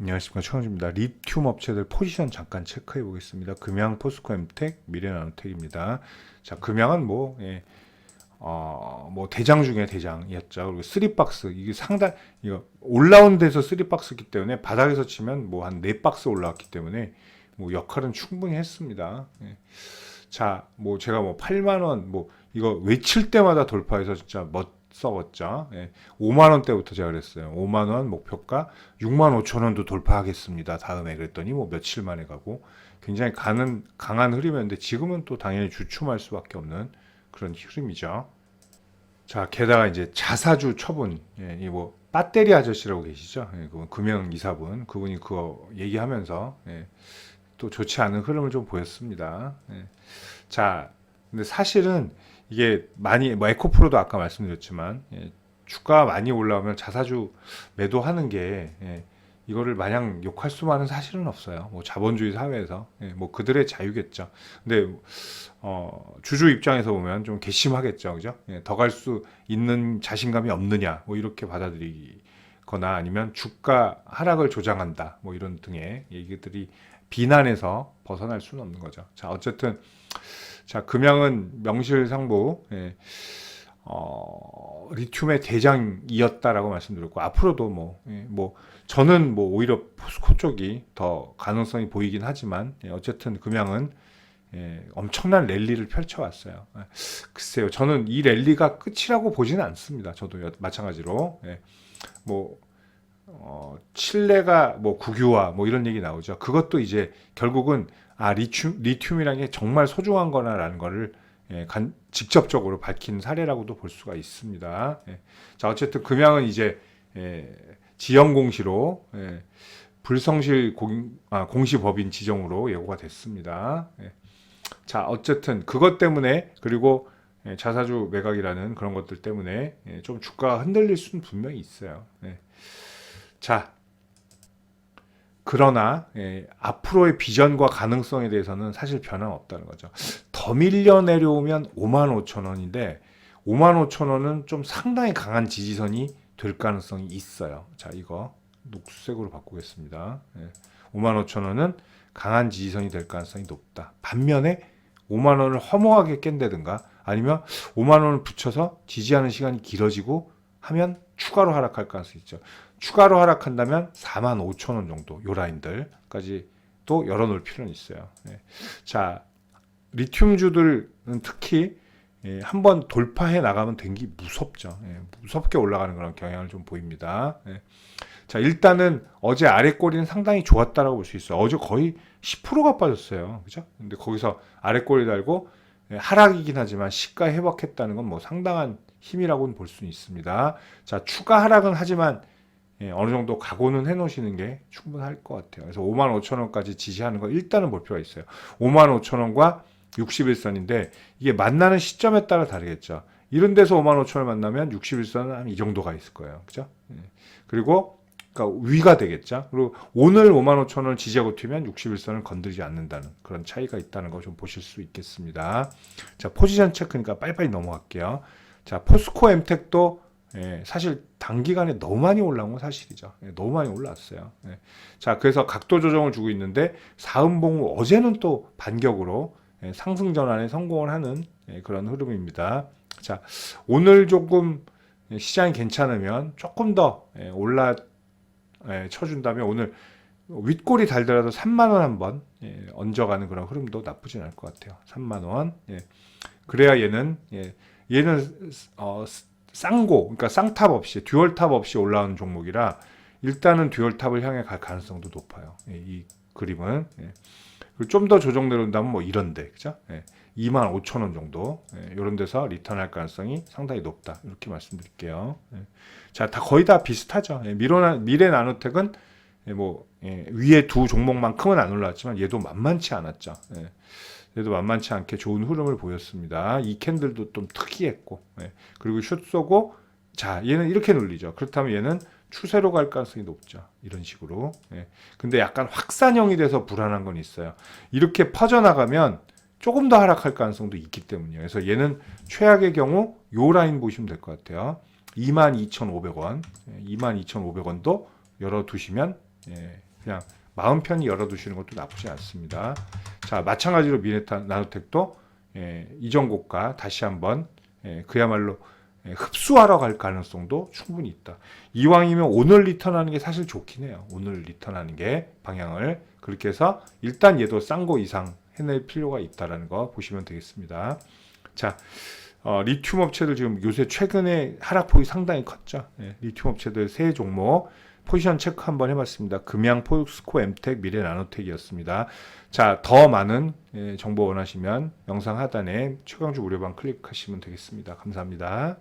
안녕하십니까 최원주입니다. 리튬 업체들 포지션 잠깐 체크해 보겠습니다. 금양, 포스코, 엠텍, 미래나노텍입니다. 자, 금양은 뭐, 예, 어, 뭐 대장 중에 대장이었죠. 그리고 쓰리박스 이게 상당 이거 올라온 데서 쓰리박스기 때문에 바닥에서 치면 뭐 한 네 박스 올라왔기 때문에 뭐 역할은 충분히 했습니다. 예. 자, 뭐 제가 뭐 8만 원 뭐 이거 외칠 때마다 돌파해서 진짜 멋 썩었죠. 예. 5만 원대부터 제가 그랬어요. 5만 원 목표가 6만 5천 원도 돌파하겠습니다. 다음에 그랬더니 뭐 며칠 만에 가고 굉장히 가는 강한 흐름이었는데 지금은 또 당연히 주춤할 수밖에 없는 그런 흐름이죠. 자, 게다가 이제 자사주 처분, 예, 이뭐 배터리 아저씨라고 계시죠? 예, 그분 금영 이사분 그분이 그거 얘기하면서 예, 또 좋지 않은 흐름을 좀 보였습니다. 예. 자, 근데 사실은 이게 많이 뭐 에코프로도 아까 말씀드렸지만 예, 주가 많이 올라오면 자사주 매도하는 게 예, 이거를 마냥 욕할 수만은 사실은 없어요. 뭐 자본주의 사회에서 예, 뭐 그들의 자유겠죠. 근데 어, 주주 입장에서 보면 좀 괘씸하겠죠, 그죠? 예, 더 갈 수 있는 자신감이 없느냐, 뭐 이렇게 받아들이거나 아니면 주가 하락을 조장한다, 뭐 이런 등의 얘기들이 비난에서 벗어날 수는 없는 거죠. 자, 어쨌든 자 금양은 명실상부 예, 어, 리튬의 대장이었다라고 말씀드렸고 앞으로도 뭐, 예, 뭐 저는 뭐 오히려 포스코 쪽이 더 가능성이 보이긴 하지만 예, 어쨌든 금양은 예, 엄청난 랠리를 펼쳐왔어요. 예, 글쎄요, 저는 이 랠리가 끝이라고 보지는 않습니다. 저도 여- 마찬가지로 예, 뭐 어, 칠레가 뭐 국유화 뭐 이런 얘기 나오죠. 그것도 이제 결국은 아 리튬 리튬이라는 게 정말 소중한 거나라는 거를 예, 간- 직접적으로 밝힌 사례라고도 볼 수가 있습니다. 예. 자 어쨌든 금양은 이제 예, 지형 공시로 예, 불성실 공, 아, 공시법인 지정으로 예고가 됐습니다. 예. 자 어쨌든 그것 때문에 그리고 예, 자사주 매각이라는 그런 것들 때문에 예, 좀 주가가 흔들릴 수는 분명히 있어요. 예. 자, 그러나 예, 앞으로의 비전과 가능성에 대해서는 사실 변함 없다는 거죠. 더 밀려 내려오면 5만 5천 원인데 5만 5천 원은 좀 상당히 강한 지지선이 될 가능성이 있어요. 자, 이거 녹색으로 바꾸겠습니다. 예, 5만 5천 원은 강한 지지선이 될 가능성이 높다. 반면에 5만 원을 허무하게 깬다든가 아니면 5만 원을 붙여서 지지하는 시간이 길어지고 하면 추가로 하락할 가능성이 있죠. 추가로 하락한다면 4만 5천 원 정도 요 라인들까지 또 열어놓을 필요는 있어요. 예. 자 리튬주들은 특히 예, 한번 돌파해 나가면 된 게 무섭죠. 예, 무섭게 올라가는 그런 경향을 좀 보입니다. 예. 자 일단은 어제 아래 꼬리는 상당히 좋았다라고 볼 수 있어요. 어제 거의 10%가 빠졌어요. 그죠? 근데 거기서 아래 꼬리 달고 예, 하락이긴 하지만 시가 회복했다는 건 뭐 상당한 힘이라고는 볼 수 있습니다. 자 추가 하락은 하지만 예, 어느 정도 각오는 해 놓으시는 게 충분할 것 같아요. 그래서 5만 5천 원까지 지지하는 거 일단은 볼 필요가 있어요. 5만 5천 원과 61선인데 이게 만나는 시점에 따라 다르겠죠. 이런 데서 5만 5천 원 만나면 61선은 한 이 정도가 있을 거예요. 그죠? 예. 그리고 그러니까 위가 되겠죠. 그리고 오늘 5만 5천 원을 지지하고 튀면 61선을 건드리지 않는다는 그런 차이가 있다는 거 좀 보실 수 있겠습니다. 자, 포지션 체크니까 빨리빨리 넘어갈게요. 자, 포스코 엠텍도 예, 사실 단기간에 너무 많이 올라온 건 사실이죠. 예, 너무 많이 올라왔어요. 예. 자, 그래서 각도 조정을 주고 있는데 사음봉 후 어제는 또 반격으로 예, 상승 전환에 성공을 하는 예, 그런 흐름입니다. 자, 오늘 조금 예, 시장이 괜찮으면 조금 더 예, 올라 예, 쳐준다면 오늘 윗골이 달더라도 3만 원 한번 예, 얹어가는 그런 흐름도 나쁘진 않을 것 같아요. 3만 원. 예. 그래야 얘는 예, 얘는 어, 쌍고 그러니까 쌍탑 없이 듀얼탑 없이 올라오는 종목이라 일단은 듀얼탑을 향해 갈 가능성도 높아요. 예, 이 그림은 예. 좀더 조정 내려온다면 뭐 이런데 그죠? 예, 2만 5천 원 정도 예, 이런 데서 리턴할 가능성이 상당히 높다 이렇게 말씀드릴게요. 예. 자, 다 거의 다 비슷하죠. 예, 미로나, 미래 나노텍은 예, 뭐 예, 위에 두 종목만큼은 안 올라왔지만 얘도 만만치 않았죠. 예. 얘도 만만치 않게 좋은 흐름을 보였습니다. 이 캔들도 좀 특이했고, 예. 그리고 슛 쏘고, 자, 얘는 이렇게 눌리죠. 그렇다면 얘는 추세로 갈 가능성이 높죠. 이런 식으로. 예. 근데 약간 확산형이 돼서 불안한 건 있어요. 이렇게 퍼져나가면 조금 더 하락할 가능성도 있기 때문이에요. 그래서 얘는 최악의 경우 요 라인 보시면 될 것 같아요. 22,500원, 22,500원도 열어두시면 예, 그냥 마음 편히 열어두시는 것도 나쁘지 않습니다. 자 마찬가지로 미네타 나노텍도 예, 이전 고가 다시 한번 예, 그야말로 예, 흡수하러 갈 가능성도 충분히 있다. 이왕이면 오늘 리턴하는 게 사실 좋긴 해요. 오늘 리턴하는 게 방향을 그렇게 해서 일단 얘도 싼 거 이상 해낼 필요가 있다라는 거 보시면 되겠습니다. 자, 어, 리튬 업체들 지금 요새 최근에 하락폭이 상당히 컸죠. 예, 리튬 업체들 세 종목 포지션 체크 한번 해봤습니다. 금양, 포스코, 엠텍, 미래 나노텍이었습니다. 자, 더 많은 예, 정보 원하시면 영상 하단에 최강주 무료방 클릭하시면 되겠습니다. 감사합니다.